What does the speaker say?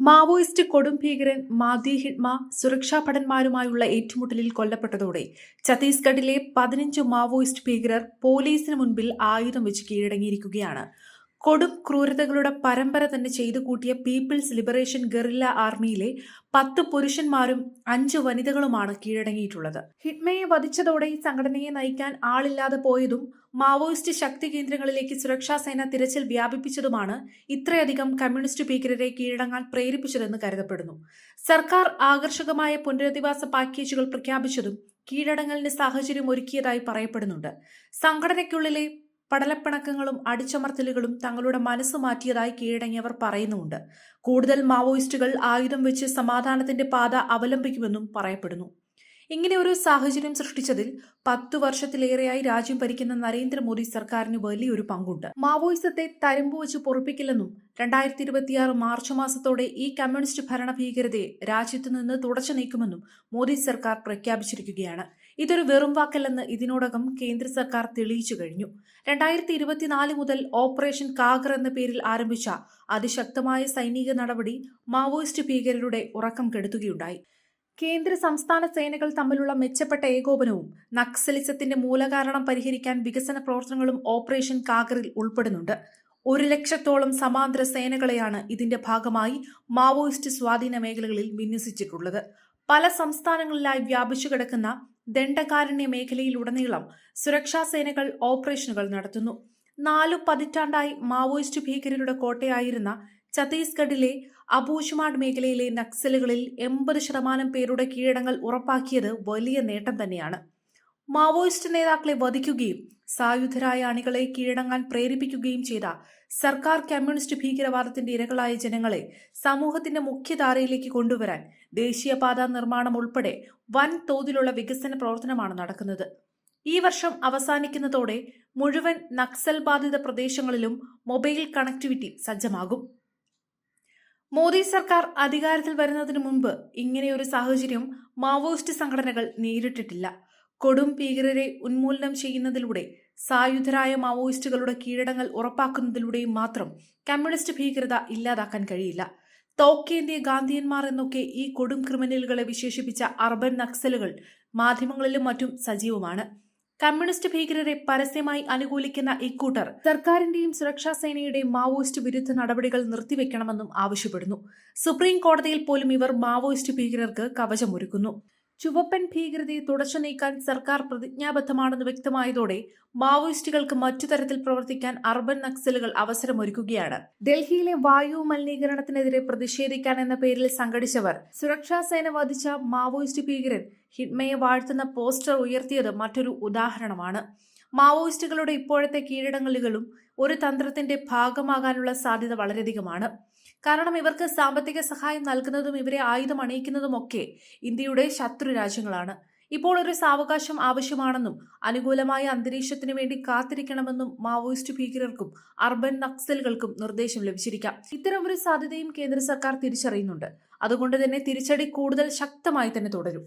Maoist കൊടും ഭീകരൻ മാദി ഹിഡ്മ സുരക്ഷാ ഭടന്മാരുമായുള്ള ഏറ്റുമുട്ടലിൽ കൊല്ലപ്പെട്ടതോടെ ഛത്തീസ്ഗഡിലെ പതിനഞ്ച് മാവോയിസ്റ്റ് ഭീകരർ പോലീസിന് മുൻപിൽ ആയുധം വെച്ച് കീഴടങ്ങിയിരിക്കുകയാണ്. കൊടും ക്രൂരതകളുടെ പരമ്പര തന്നെ ചെയ്തു കൂട്ടിയ പീപ്പിൾസ് ലിബറേഷൻ ഗറില്ല ആർമിയിലെ പത്ത് പുരുഷന്മാരും അഞ്ച് വനിതകളുമാണ് കീഴടങ്ങിയിട്ടുള്ളത്. ഹിഡ്മയെ വധിച്ചതോടെ ഈ സംഘടനയെ നയിക്കാൻ ആളില്ലാതെ പോയതും മാവോയിസ്റ്റ് ശക്തി കേന്ദ്രങ്ങളിലേക്ക് സുരക്ഷാ സേന തിരച്ചിൽ വ്യാപിപ്പിച്ചതുമാണ് ഇത്രയധികം കമ്മ്യൂണിസ്റ്റ് ഭീകരരെ കീഴടങ്ങാൻ പ്രേരിപ്പിച്ചതെന്ന് കരുതപ്പെടുന്നു. സർക്കാർ ആകർഷകമായ പുനരധിവാസ പാക്കേജുകൾ പ്രഖ്യാപിച്ചതും കീഴടങ്ങലിന് സാഹചര്യം ഒരുക്കിയതായി പറയപ്പെടുന്നുണ്ട്. സംഘടനയ്ക്കുള്ളിലെ പടലപ്പിണക്കങ്ങളും അടിച്ചമർത്തലുകളും തങ്ങളുടെ മനസ്സ് മാറ്റിയതായി കീഴടങ്ങിയവർ പറയുന്നുമുണ്ട്. കൂടുതൽ മാവോയിസ്റ്റുകൾ ആയുധം വെച്ച് സമാധാനത്തിന്റെ പാത അവലംബിക്കുമെന്നും പറയപ്പെടുന്നു. ഇങ്ങനെ ഒരു സാഹചര്യം സൃഷ്ടിച്ചതിൽ പത്തു വർഷത്തിലേറെയായി രാജ്യം ഭരിക്കുന്ന നരേന്ദ്രമോദി സർക്കാരിന് വലിയൊരു പങ്കുണ്ട്. മാവോയിസത്തെ തരമ്പു വെച്ച് പൊറപ്പിക്കില്ലെന്നും രണ്ടായിരത്തി ഇരുപത്തിയാറ് മാർച്ച് മാസത്തോടെ ഈ കമ്മ്യൂണിസ്റ്റ് ഭരണ ഭീകരതയെ രാജ്യത്തു നിന്ന് തുടച്ചു നീക്കുമെന്നും മോദി സർക്കാർ പ്രഖ്യാപിച്ചിരിക്കുകയാണ്. ഇതൊരു വെറും വാക്കല്ലെന്ന് ഇതിനോടകം കേന്ദ്ര സർക്കാർ തെളിയിച്ചു കഴിഞ്ഞു. രണ്ടായിരത്തി ഇരുപത്തിനാല് മുതൽ ഓപ്പറേഷൻ കാഗർ എന്ന പേരിൽ ആരംഭിച്ച അതിശക്തമായ സൈനിക നടപടി മാവോയിസ്റ്റ് ഭീകരരുടെ ഉറക്കം കെടുത്തുകയുണ്ടായി. കേന്ദ്ര സംസ്ഥാന സേനകൾ തമ്മിലുള്ള മെച്ചപ്പെട്ട ഏകോപനവും നക്സലിസത്തിന്റെ മൂലകാരണം പരിഹരിക്കാൻ വികസന പ്രവർത്തനങ്ങളും ഓപ്പറേഷൻ കാഗറിൽ ഉൾപ്പെടുന്നുണ്ട്. ഒരു ലക്ഷത്തോളം സമാന്തര സേനകളെയാണ് ഇതിന്റെ ഭാഗമായി മാവോയിസ്റ്റ് സ്വാധീന മേഖലകളിൽ വിന്യസിച്ചിട്ടുള്ളത്. പല സംസ്ഥാനങ്ങളിലായി വ്യാപിച്ചു കിടക്കുന്ന ദണ്ഡകാരണ്യ മേഖലയിലുടനീളം സുരക്ഷാ സേനകൾ ഓപ്പറേഷനുകൾ നടത്തുന്നു. നാലു പതിറ്റാണ്ടായി മാവോയിസ്റ്റ് ഭീകരരുടെ കോട്ടയായിരുന്ന ഛത്തീസ്ഗഡിലെ അബൂഷ്മാഡ് മേഖലയിലെ നക്സലുകളിൽ എൺപത് ശതമാനം പേരുടെ കീഴടങ്ങൾ ഉറപ്പാക്കിയത് വലിയ നേട്ടം തന്നെയാണ്. മാവോയിസ്റ്റ് നേതാക്കളെ വധിക്കുകയും സായുധരായ അണികളെ കീഴടങ്ങാൻ പ്രേരിപ്പിക്കുകയും ചെയ്ത സർക്കാർ കമ്മ്യൂണിസ്റ്റ് ഭീകരവാദത്തിന്റെ ഇരകളായ ജനങ്ങളെ സമൂഹത്തിന്റെ മുഖ്യധാരയിലേക്ക് കൊണ്ടുവരാൻ ദേശീയപാത നിർമ്മാണം ഉൾപ്പെടെ വൻ തോതിലുള്ള വികസന പ്രവർത്തനമാണ് നടക്കുന്നത്. ഈ വർഷം അവസാനിക്കുന്നതോടെ മുഴുവൻ നക്സൽ ബാധിത പ്രദേശങ്ങളിലും മൊബൈൽ കണക്ടിവിറ്റി സജ്ജമാകും. മോദി സർക്കാർ അധികാരത്തിൽ വരുന്നതിന് മുമ്പ് ഇങ്ങനെയൊരു സാഹചര്യം മാവോയിസ്റ്റ് സംഘടനകൾ നേരിട്ടിട്ടില്ല. കൊടും ഭീകരരെ ഉന്മൂലനം ചെയ്യുന്നതിലൂടെ സായുധരായ മാവോയിസ്റ്റുകളുടെ കീഴടങ്ങൾ ഉറപ്പാക്കുന്നതിലൂടെയും മാത്രം കമ്മ്യൂണിസ്റ്റ് ഭീകരത ഇല്ലാതാക്കാൻ കഴിയില്ല. തോക്കേന്ത്യ ഗാന്ധിയന്മാർ എന്നൊക്കെ ഈ കൊടും ക്രിമിനലുകളെ വിശേഷിപ്പിച്ച അർബൻ നക്സലുകൾ മാധ്യമങ്ങളിലും മറ്റും സജീവമാണ്. കമ്മ്യൂണിസ്റ്റ് ഭീകരരെ പരസ്യമായി അനുകൂലിക്കുന്ന ഇക്കൂട്ടർ സർക്കാരിന്റെയും സുരക്ഷാ സേനയുടെയും മാവോയിസ്റ്റ് വിരുദ്ധ നടപടികൾ നിർത്തിവെക്കണമെന്നും ആവശ്യപ്പെടുന്നു. സുപ്രീം കോടതിയിൽ പോലും ഇവർ മാവോയിസ്റ്റ് ഭീകരർക്ക് കവചമൊരുക്കുന്നു. ചുവപ്പൻ ഭീകരതയെ തുടച്ചു നീക്കാൻ സർക്കാർ പ്രതിജ്ഞാബദ്ധമാണെന്ന് വ്യക്തമായതോടെ മാവോയിസ്റ്റുകൾക്ക് മറ്റു തരത്തിൽ പ്രവർത്തിക്കാൻ അർബൻ നക്സലുകൾ അവസരമൊരുക്കുകയാണ്. ഡൽഹിയിലെ വായു മലിനീകരണത്തിനെതിരെ പ്രതിഷേധിക്കാൻ എന്ന പേരിൽ സംഘടിച്ചവർ സുരക്ഷാ സേന വധിച്ച മാവോയിസ്റ്റ് ഭീകരൻ ഹിഡ്മയെ വാഴ്ത്തുന്ന പോസ്റ്റർ ഉയർത്തിയത് മറ്റൊരു ഉദാഹരണമാണ്. മാവോയിസ്റ്റുകളുടെ ഇപ്പോഴത്തെ കീഴടങ്ങലുകളും ഒരു തന്ത്രത്തിന്റെ ഭാഗമാകാനുള്ള സാധ്യത വളരെയധികമാണ്. കാരണം ഇവർക്ക് സാമ്പത്തിക സഹായം നൽകുന്നതും ഇവരെ ആയുധം അണിയിക്കുന്നതുമൊക്കെ ഇന്ത്യയുടെ ശത്രു രാജ്യങ്ങളാണ്. ഇപ്പോൾ ഒരു സാവകാശം ആവശ്യമാണെന്നും അനുകൂലമായ അന്തരീക്ഷത്തിന് വേണ്ടി കാത്തിരിക്കണമെന്നും മാവോയിസ്റ്റ് ഭീകരർക്കും അർബൻ നക്സലുകൾക്കും നിർദ്ദേശം ലഭിച്ചിരിക്കാം. ഇത്തരം ഒരു സാധ്യതയും കേന്ദ്ര സർക്കാർ തിരിച്ചറിയുന്നുണ്ട്. അതുകൊണ്ട് തന്നെ തിരിച്ചടി കൂടുതൽ ശക്തമായി തന്നെ തുടരും.